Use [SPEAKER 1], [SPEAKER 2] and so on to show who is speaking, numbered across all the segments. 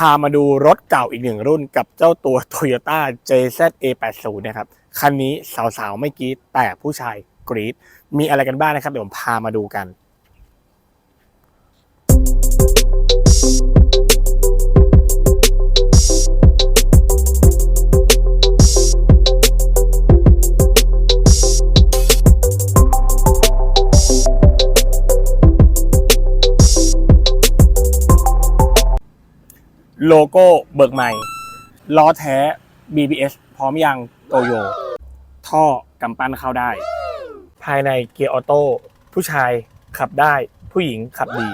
[SPEAKER 1] พามาดูรถเก่าอีกหนึ่งรุ่นกับเจ้าตัว Toyota JZA80 นะครับ คันนี้สาวๆไม่กรี๊ดแต่ผู้ชายกรี๊ดมีอะไรกันบ้างนะครับ เดี๋ยวผมพามาดูกัน โลโก้เบิกใหม่ล้อแท้ BBS พร้อมยังโตโย ท่อกำปั้นเข้าได้ ภายในเกียร์ออโต้ผู้ชายขับได้ผู้หญิงขับดี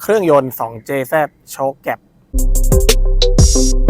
[SPEAKER 1] เครื่องยนต์ 2JZ โชคแก็บ Peace.